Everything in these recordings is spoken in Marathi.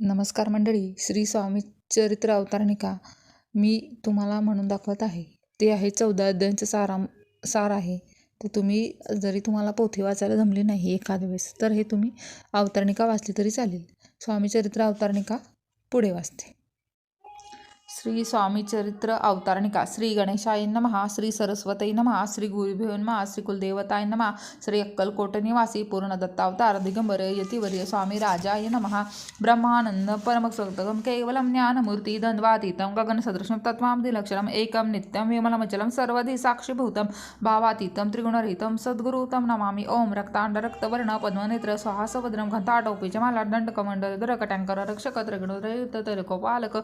नमस्कार मंडळी श्री स्वामी चरित्र अवतारणिका. मी तुम्हाला म्हणून दाखवत आहे. ते आहे चौदा अध्यायांचं साराम सार आहे. तर तुम्ही जरी तुम्हाला पोथी वाचायला जमली नाही एखाद्या वेळेस तर हे तुम्ही अवतारणिका वाचली तरी चालेल. स्वामी चरित्र अवतारणिका पुढे वाचते. श्री स्वामी चरित्र अवतारणिका श्री गणेशाय नमः श्री सरस्वती नमः श्री गुरुभ्यो नमहा श्री कुलदेवताय नमः श्री अक्कलकोट निवासी पूर्ण दत्तावतार दिगंबर यतिवर्य स्वामी राजाय नमः। ब्रह्मानंद परमसक्तकं केवलं ज्ञानमूर्ती द्वंद्वातीतं गगनसदृशं तत्त्वामधिलक्षणम् एकं नित्यं विमलमचलं सर्वधि साक्षीभूतं भावातीतं त्रिगुणरहितं सद्गुरुतं नमामि। ॐ रक्ताण्डरक्तवर्ण पद्मनेत्र सहासवद्रं घंटाटोपी जमाला दंडकमंडल कट्यांकर रक्षक त्रिगुणरहितरकोपालक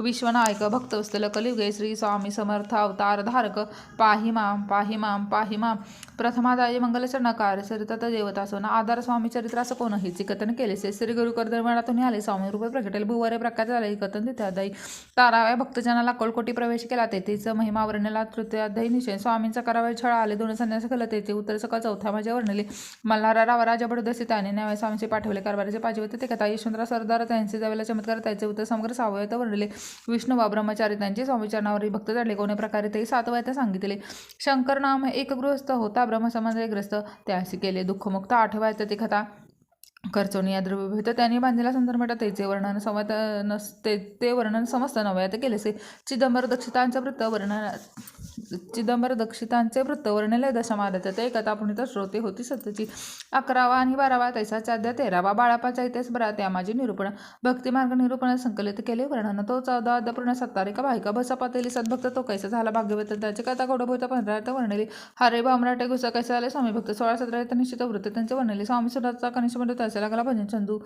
विश्वनायक भक्तवस्तल कलियुगे श्री स्वामी समर्थ अवतार धारक पाहि मां पाहि मां पाहि मां. प्रथमादाय मंगलचरणकार सरितत देवता सोना आधार स्वामी चरित्रास कोणही हेचे कथन केलेसे श्री गुरु कर्दरमणातून आले. स्वामी रूप प्रकटेल भुवरे प्रकाश झाले कथन तिथ्यादायी ताराव्या भक्तजनाला कोळकोटी प्रवेश केला तेथेच महिमा वर्णला तृतीयाध्यायी निश्चय स्वामींचा करावे छळा आले दोन संन्यास केलं तेथे उत्तर सकाळ चौथ्या माझ्या वर्णले. मल्हारा राव राजा बडोदसी त्याने न्याय स्वामीचे पाठवले कारभाराचे पाचवे ते कथा यशवंतराव सरदार त्यांचे जावेला चमत्कार त्याचे उत्तर समग्र सावयत वर्णले. विष्णू ब्रह्मचारी त्यांचे स्वामीचरणावरील भक्त चढले. कोणी प्रकारे ते सात सांगितले. शंकर नाम एक गृहस्थ होता ब्रह्मसंबंधग्रस्त त्याशी केले. दुःखमुक्त आठवायचं ते कथा. खर्चवणी या द्रव्यभूत त्यांनी बांधलेला संदर्भात त्याचे वर्णन समत नसते ते वर्णन समस्त नव्यात केलेसे. चिदंबर दक्षितांचे वृत्त वर्णन चिदंबर दक्षितांचे वृत्त वर्णले दशमादत ते कथा पुणित श्रोते होती सत्यची अकरावा आणि बारावा तैसा चाद्या तेरावा बाळापाचा इतिहास बरा त्या माझे निरूपण. भक्तिमार्ग निरूपण संकलित केले वर्णन. तो चौदा अद्यपूर्ण सत्तारिका भाईका बसा पातेली सद्भक्त तो कैसा झाला भाग्यवत त्याची कथा गोडभूत पंधरा वर्णली. हरे भामराटे गुसा कैसा झाले स्वामी भक्त. सोळा सतरा निश्चित वृत्त त्यांचे वर्णले. स्वामी सुधाचा कनिष्ठ म्हणजे त्याच्या लागला भजन चंदू.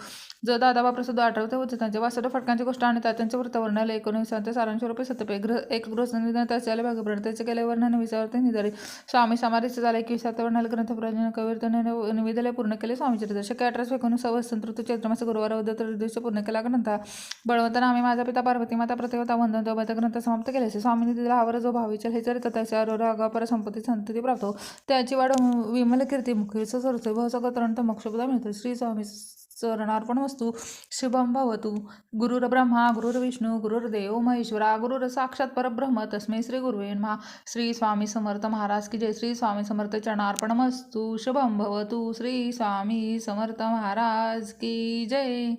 ज दादा प्रसिद्ध आठवते होते. त्यांचे वासुड फटकांची गोष्ट आणि त्यांचे वृत्त वर्णले. एकोणीसांचे सारांश रुपये सतपे ग्रह एक गृह निधन. त्याचे भाग्यप्रण त्याचे विद्यालय वर्णन विचारते निधारे स्वामी समाधीचे झाले की वर्णाला ग्रंथ प्रजन कविर्तन निवेदले पूर्ण केले स्वामी चरित्र शक्य अठराशे एकोणीस वसंत चैत्रमास गुरुवार उद्या दिवशी पूर्ण केला ग्रंथ. बळवंत आम्ही माझा पिता पार्वती माता प्रतिवता वंदन दोबत ग्रंथ समाप्त केले स्वामीने तिला आवर जो भावीचल हे चरित्र त्याच्या रागापर संपत्ती संतती प्राप्त त्याची वाढ विमल कीर्ती मुखी सरते भवसगतरण मोक्षपदा मिळतो. श्री स्वामी चरणार्पण वस्तू शुभम भवतु. गुरुर्ब्रह्मा गुरुर्विष्णू गुरुर्देव महेश्वरा गुरुर साक्षात परब्रह्म तस्मै श्री गुरुवे महा श्री स्वामी समर्थ महाराज की जय. श्री स्वामी समर्थ चरणार्पण वस्तू शुभम भवतु. श्री स्वामी समर्थ महाराज की जय.